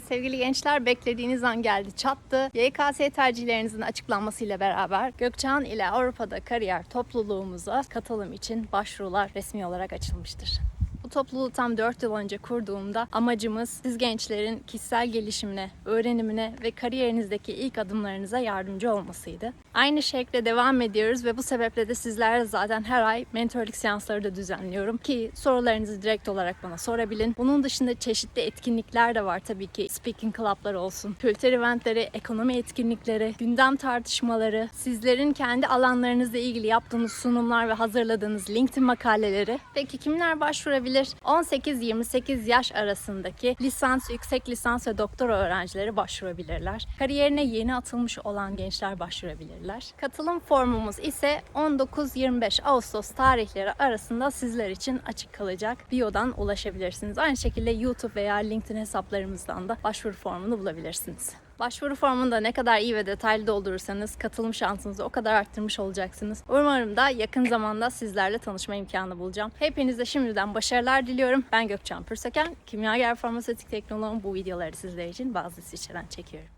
Sevgili gençler beklediğiniz an geldi çattı. YKS tercihlerinizin açıklanmasıyla beraber Gökçehan ile Avrupa'da kariyer topluluğumuza katılım için başvurular resmi olarak açılmıştır. Topluluğu tam 4 yıl önce kurduğumda amacımız siz gençlerin kişisel gelişimine, öğrenimine ve kariyerinizdeki ilk adımlarınıza yardımcı olmasıydı. Aynı şekilde devam ediyoruz ve bu sebeple de sizlerle zaten her ay mentorluk seansları da düzenliyorum ki sorularınızı direkt olarak bana sorabilin. Bunun dışında çeşitli etkinlikler de var tabii ki. Speaking club'lar olsun, kültür eventleri, ekonomi etkinlikleri, gündem tartışmaları, sizlerin kendi alanlarınızla ilgili yaptığınız sunumlar ve hazırladığınız LinkedIn makaleleri. Peki kimler başvurabilir? 18-28 yaş arasındaki lisans, yüksek lisans ve doktora öğrencileri başvurabilirler. Kariyerine yeni atılmış olan gençler başvurabilirler. Katılım formumuz ise 19-25 Ağustos tarihleri arasında sizler için açık kalacak. Bio'dan ulaşabilirsiniz. Aynı şekilde YouTube veya LinkedIn hesaplarımızdan da başvuru formunu bulabilirsiniz. Başvuru formunu da ne kadar iyi ve detaylı doldurursanız katılım şansınızı o kadar arttırmış olacaksınız. Umarım da yakın zamanda sizlerle tanışma imkanı bulacağım. Hepinize şimdiden başarılar diliyorum. Ben Gökçen Pürsöken, kimyager farmasötik teknoloğum bu videoları sizler için bazı İsviçre'den çekiyorum.